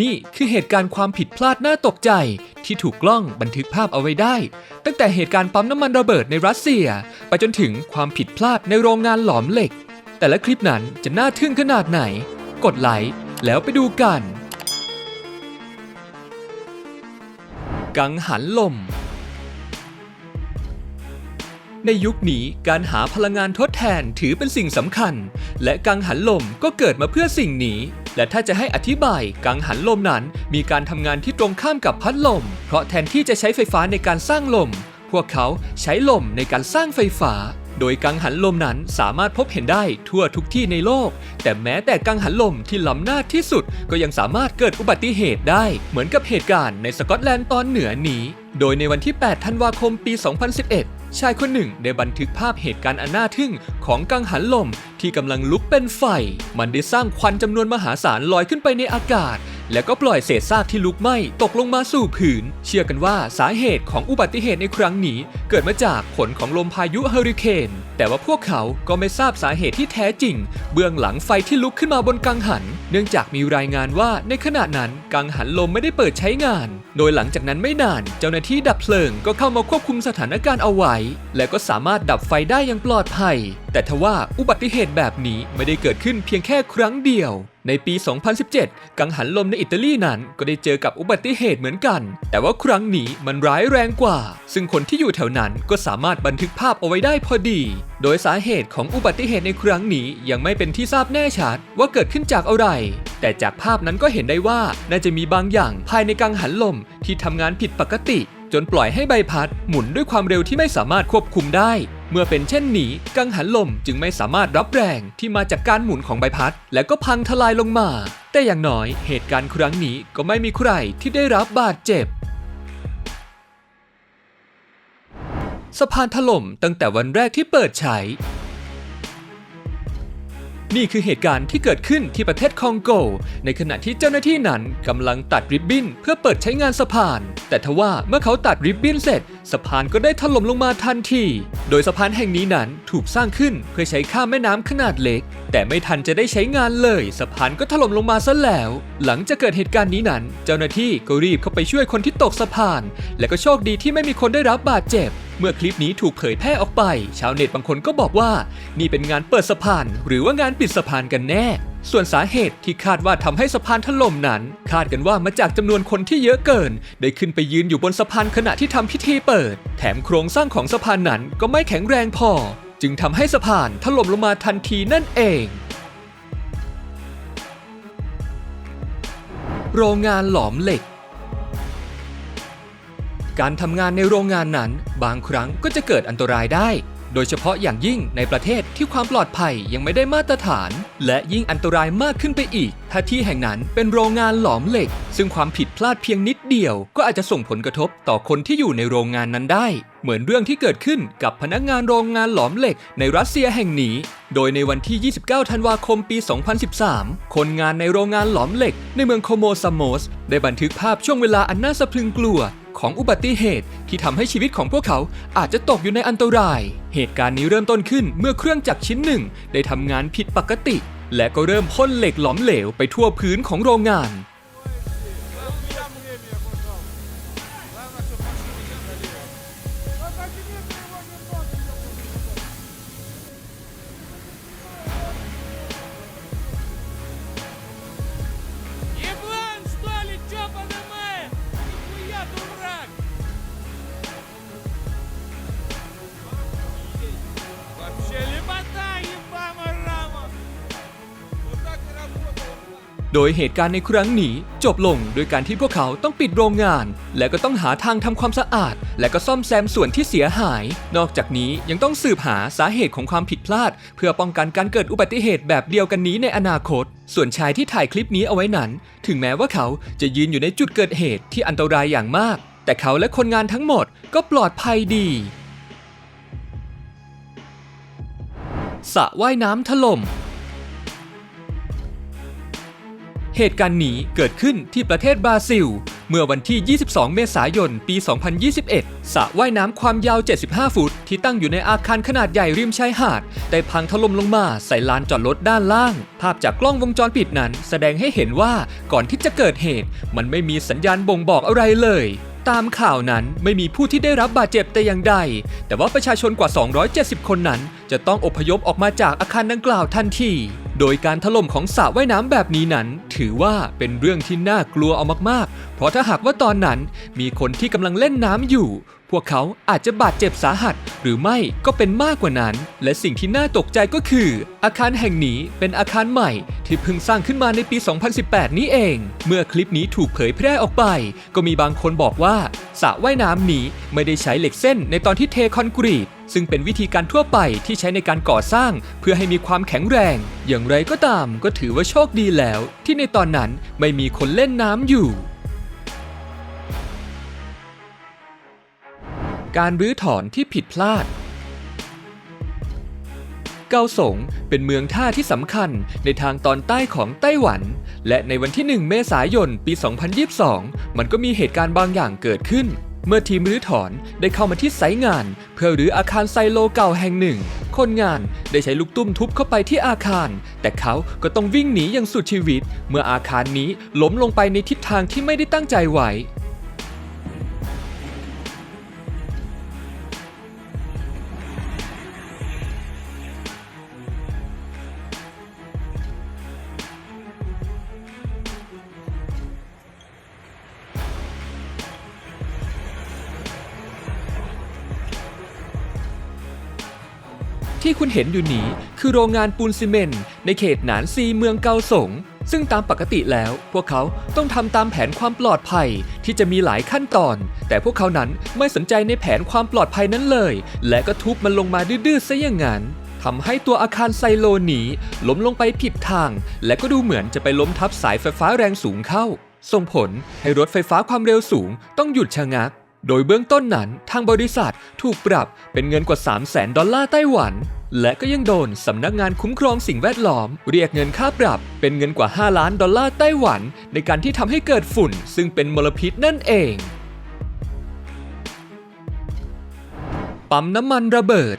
นี่คือเหตุการณ์ความผิดพลาดน่าตกใจ ที่ถูกกล้องบันทึกภาพเอาไว้ได้ ตั้งแต่เหตุการณ์ปั๊มน้ำมันระเบิดในรัสเซีย ไปจนถึงความผิดพลาดในโรงงานหลอมเหล็ก แต่ละคลิปนั้นจะน่าทึ่งขนาดไหน กดไลค์แล้วไปดูกัน กังหันลม ในยุคนี้การหาพลังงานทดแทนถือเป็นสิ่งสำคัญ และกังหันลมก็เกิดมาเพื่อสิ่งนี้ และถ้าจะให้อธิบายกังหันลมนั้นมีการทำงานที่ตรงข้ามกับพัดลม เพราะแทนที่จะใช้ไฟฟ้าในการสร้างลม พวกเขาใช้ลมในการสร้างไฟฟ้า โดยกังหันลมนั้นสามารถพบเห็นได้ทั่วทุกที่ในโลก แต่แม้แต่กังหันลมที่ล้ำหน้าที่สุดก็ยังสามารถเกิดอุบัติเหตุได้ เหมือนกับเหตุการณ์ในสกอตแลนด์ตอนเหนือนี้ โดยในวันที่ 8 ธันวาคม ปี 2011 ชายคนหนึ่งได้บันทึกภาพเหตุการณ์อันน่าทึ่งของกังหันลมที่กำลังลุกเป็นไฟ มันได้สร้างควันจำนวนมหาศาลลอยขึ้นไปในอากาศ แล้วก็ปล่อยเศษซากที่ลุกไหม้ตกลงมาสู่ผืน เชื่อกันว่าสาเหตุของอุบัติเหตุในครั้งนี้ เกิดมาจากผลของลมพายุเฮอริเคน แต่ว่าพวกเขาก็ไม่ทราบสาเหตุที่แท้จริง เบื้องหลังไฟที่ลุกขึ้นมาบนกังหัน เนื่องจากมีรายงานว่าในขณะนั้นกังหันลมไม่ได้เปิดใช้งาน โดยหลังจากนั้นไม่นาน เจ้าหน้าที่ดับเพลิงก็เข้ามาควบคุมสถานการณ์เอาไว้ และก็สามารถดับไฟได้อย่างปลอดภัย แต่ทว่าอุบัติเหตุแบบนี้ไม่ได้เกิดขึ้นเพียงแค่ครั้งเดียว ในปี 2017 กังหันลมในอิตาลีนั้นก็ได้เจอกับอุบัติเหตุเหมือนกัน แต่ว่าครั้งนี้มันร้ายแรงกว่า ซึ่งคนที่อยู่แถวนั้นก็สามารถบันทึกภาพเอาไว้ได้พอดี โดยสาเหตุของอุบัติเหตุในครั้งนี้ยังไม่เป็นที่ทราบแน่ชัดว่าเกิดขึ้นจากอะไร แต่จากภาพนั้นก็เห็นได้ว่าน่าจะมีบางอย่างภายในกังหันลมที่ทำงานผิดปกติ จนปล่อยให้ใบพัดหมุนด้วยความเร็วที่ไม่สามารถควบคุมได้ เมื่อเป็นเช่นนี้ กังหันลมจึงไม่สามารถรับแรงที่มาจากการหมุนของใบพัด และก็พังทลายลงมา แต่อย่างน้อยเหตุการณ์ครั้งนี้ก็ไม่มีใครที่ได้รับบาดเจ็บ สะพานถล่มตั้งแต่วันแรกที่เปิดใช้ นี่คือเหตุการณ์ที่เกิดขึ้นที่ประเทศคองโก ในขณะที่เจ้าหน้าที่นั้นกำลังตัดริบบิ้นเพื่อเปิดใช้งานสะพาน แต่ทว่าเมื่อเขาตัดริบบิ้นเสร็จ สะพานก็ได้ถล่มลงมาทันที โดยสะพานแห่งนี้นั้นถูกสร้างขึ้นเพื่อใช้ข้ามแม่น้ำขนาดเล็ก แต่ไม่ทันจะได้ใช้งานเลย สะพานก็ถล่มลงมาซะแล้ว หลังจากเกิดเหตุการณ์นี้นั้น เจ้าหน้าที่ก็รีบเข้าไปช่วยคนที่ตกสะพาน และก็โชคดีที่ไม่มีคนได้รับบาดเจ็บ เมื่อคลิปนี้ถูกเผยแพร่ออกไป ชาวเน็ตบางคนก็บอกว่า นี่เป็นงานเปิดสะพาน หรือว่างานปิดสะพานกันแน่ ส่วนสาเหตุที่คาดว่าทำให้สะพานถล่มนั้น คาดกันว่ามาจากจำนวนคนที่เยอะเกิน ได้ขึ้นไปยืนอยู่บนสะพานขณะที่ทำพิธีเปิด แถมโครงสร้างของสะพานนั้นก็ไม่แข็งแรงพอ จึงทำให้สะพานถล่มลงมาทันทีนั่นเองโรงงานหลอมเหล็ก การทำงานในโรงงานนั้น บางครั้งก็จะเกิดอันตรายได้ โดยเฉพาะอย่างยิ่งในประเทศที่ความปลอดภัยยังไม่ได้มาตรฐาน และยิ่งอันตรายมากขึ้นไปอีก ถ้าที่แห่งนั้นเป็นโรงงานหลอมเหล็ก ซึ่งความผิดพลาดเพียงนิดเดียว ก็อาจจะส่งผลกระทบต่อคนที่อยู่ในโรงงานนั้นได้ เหมือนเรื่องที่เกิดขึ้นกับพนักงานโรงงานหลอมเหล็ก ในรัสเซียแห่งนี้โดยในวันที่ 29 ธันวาคม ปี 2013 คนงานในโรงงานหลอมเหล็ก ในเมืองโคโมซามโมสได้บันทึกภาพช่วงเวลาอันน่าสะพรึงกลัว ของอุบัติเหตุที่ทำให้ชีวิตของพวกเขาอาจจะตกอยู่ในอันตราย เหตุการณ์นี้เริ่มต้นขึ้นเมื่อเครื่องจักรชิ้นหนึ่ง ได้ทำงานผิดปกติ และก็เริ่มพ่นเหล็กหลอมเหลวไปทั่วพื้นของโรงงาน โดยเหตุการณ์ในครั้งนี้จบลงโดยการที่พวกเขาต้องปิดโรงงาน และก็ต้องหาทางทำความสะอาด และก็ซ่อมแซมส่วนที่เสียหาย นอกจากนี้ยังต้องสืบหาสาเหตุของความผิดพลาด เพื่อป้องกันการเกิดอุบัติเหตุแบบเดียวกันนี้ในอนาคต ส่วนชายที่ถ่ายคลิปนี้เอาไว้นั้น ถึงแม้ว่าเขาจะยืนอยู่ในจุดเกิดเหตุที่อันตรายอย่างมาก แต่เขาและคนงานทั้งหมดก็ปลอดภัยดีสระว่ายน้ำถล่ม เหตุการณ์นี้เกิดขึ้นที่ประเทศบราซิล เมื่อวันที่ 22 เมษายน ปี 2021 สระว่ายน้ำความยาว 75 ฟุต ที่ตั้งอยู่ในอาคารขนาดใหญ่ริมชายหาด ได้พังถล่มลงมาใส่ลานจอดรถด้านล่าง ภาพจากกล้องวงจรปิดนั้น แสดงให้เห็นว่าก่อนที่จะเกิดเหตุ มันไม่มีสัญญาณบ่งบอกอะไรเลยตามข่าวนั้นไม่มีผู้ที่ได้รับบาดเจ็บแต่อย่างใด แต่ว่าประชาชนกว่า 270 คนนั้น จะต้องอพยพออกมาจากอาคารดังกล่าวทันที โดยการถล่มของสระว่ายน้ำแบบนี้นั้น ถือว่าเป็นเรื่องที่น่ากลัวเอามากๆ เพราะถ้าหากว่าตอนนั้นมีคนที่กำลังเล่นน้ำอยู่ พวกเขาอาจจะบาดเจ็บสาหัส หรือไม่ก็เป็นมากกว่านั้น และสิ่งที่น่าตกใจก็คือ อาคารแห่งนี้เป็นอาคารใหม่ ที่เพิ่งสร้างขึ้นมาในปี 2018 นี้เอง เมื่อคลิปนี้ถูกเผยแพร่ออกไป ก็มีบางคนบอกว่าสระว่ายน้ำนี้ไม่ได้ใช้เหล็กเส้นในตอนที่เทคอนกรีต ซึ่งเป็นวิธีการทั่วไปที่ใช้ในการก่อสร้างเพื่อให้มีความแข็งแรง อย่างไรก็ตามก็ถือว่าโชคดีแล้ว ที่ในตอนนั้นไม่มีคนเล่นน้ำอยู่ การรื้อถอนที่ผิดพลาด เกาสงเป็นเมืองท่าที่สำคัญในทางตอนใต้ของไต้หวัน และในวันที่ 1 เมษายน ปี 2022 มันก็มีเหตุการณ์บางอย่างเกิดขึ้น เมื่อทีมรื้อถอนได้เข้ามาที่ไซต์งาน เพื่อรื้ออาคารไซโลเก่าแห่งหนึ่ง คนงานได้ใช้ลูกตุ้มทุบเข้าไปที่อาคาร แต่เขาก็ต้องวิ่งหนีอย่างสุดชีวิต เมื่ออาคารนี้ล้มลงไปในทิศทางที่ไม่ได้ตั้งใจไว้ ที่คุณเห็นอยู่นี้คือโรงงานปูนซีเมนต์ในเขตหนานซีเมืองเกาสง ซึ่งตามปกติแล้ว พวกเขาต้องทำตามแผนความปลอดภัยที่จะมีหลายขั้นตอน แต่พวกเขานั้นไม่สนใจในแผนความปลอดภัยนั้นเลย และก็ทุบมันลงมาดื้อๆซะอย่างนั้นทำให้ตัวอาคารไซโลนี้ล้มลงไปผิดทาง และก็ดูเหมือนจะไปล้มทับสายไฟฟ้าแรงสูงเข้า ส่งผลให้รถไฟฟ้าความเร็วสูงต้องหยุดชะงัก โดยเบื้องต้นนั้นทางบริษัทถูกปรับเป็นเงินกว่า 3 0 0แสนดอลลาร์ไต้หวัน และก็ยังโดนสำนักงานคุ้มครองสิ่งแวดล้อม เรียกเงินค่าปรับเป็นเงินกว่า 5 ล้านดอลลาร์ไต้หวัน ในการที่ทำให้เกิดฝุ่น ซึ่งเป็นมลพิษนั่นเอง ปั๊มน้ำมันระเบิด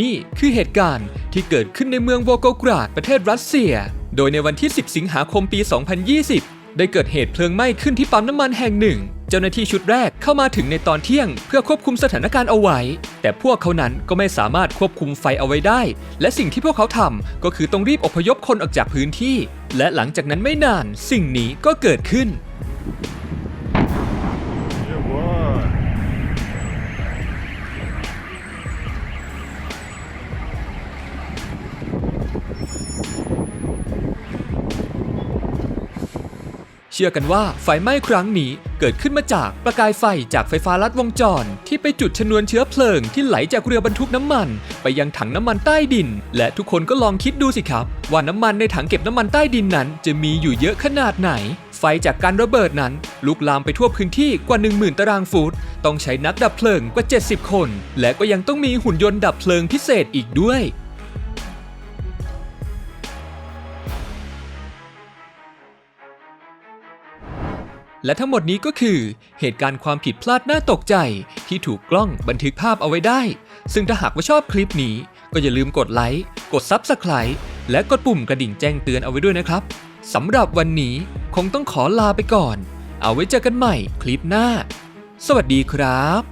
นี่คือเหตุการณ์ที่เกิดขึ้นในเมืองโวโกกราดประเทศรัสเซีย โดยในวันที่ 10 สิงหาคมปี 2020 ได้เกิดเหตุเพลิงไหม้ขึ้นที่ปั๊มน้ำมันแห่งหนึ่ง เจ้าหน้าที่ชุดแรกเข้ามาถึงในตอนเที่ยง เพื่อควบคุมสถานการณ์เอาไว้ แต่พวกเขานั้นก็ไม่สามารถควบคุมไฟเอาไว้ได้ และสิ่งที่พวกเขาทำก็คือต้องรีบอพยพคนออกจากพื้นที่ และหลังจากนั้นไม่นานสิ่งนี้ก็เกิดขึ้น เชื่อกันว่าไฟไหม้ครั้งนี้ เกิดขึ้นมาจากประกายไฟจากไฟฟ้าลัดวงจร ที่ไปจุดชนวนเชื้อเพลิงที่ไหลจากเรือบรรทุกน้ำมัน ไปยังถังน้ำมันใต้ดิน และทุกคนก็ลองคิดดูสิครับ ว่าน้ำมันในถังเก็บน้ำมันใต้ดินนั้น จะมีอยู่เยอะขนาดไหน ไฟจากการระเบิดนั้น ลุกลามไปทั่วพื้นที่กว่า 10,000 ตารางฟุตต้องใช้นักดับเพลิงกว่า 70 คน และก็ยังต้องมีหุ่นยนต์ดับเพลิงพิเศษอีกด้วย และทั้งหมดนี้ก็คือ เหตุการณ์ความผิดพลาดน่าตกใจ ที่ถูกกล้องบันทึกภาพเอาไว้ได้ ซึ่งถ้าหากว่าชอบคลิปนี้ ก็อย่าลืมกดไลค์กด Subscribe และกดปุ่มกระดิ่งแจ้งเตือนเอาไว้ด้วยนะครับสำหรับวันนี้คงต้องขอลาไปก่อน เอาไว้เจอกันใหม่คลิปหน้า สวัสดีครับ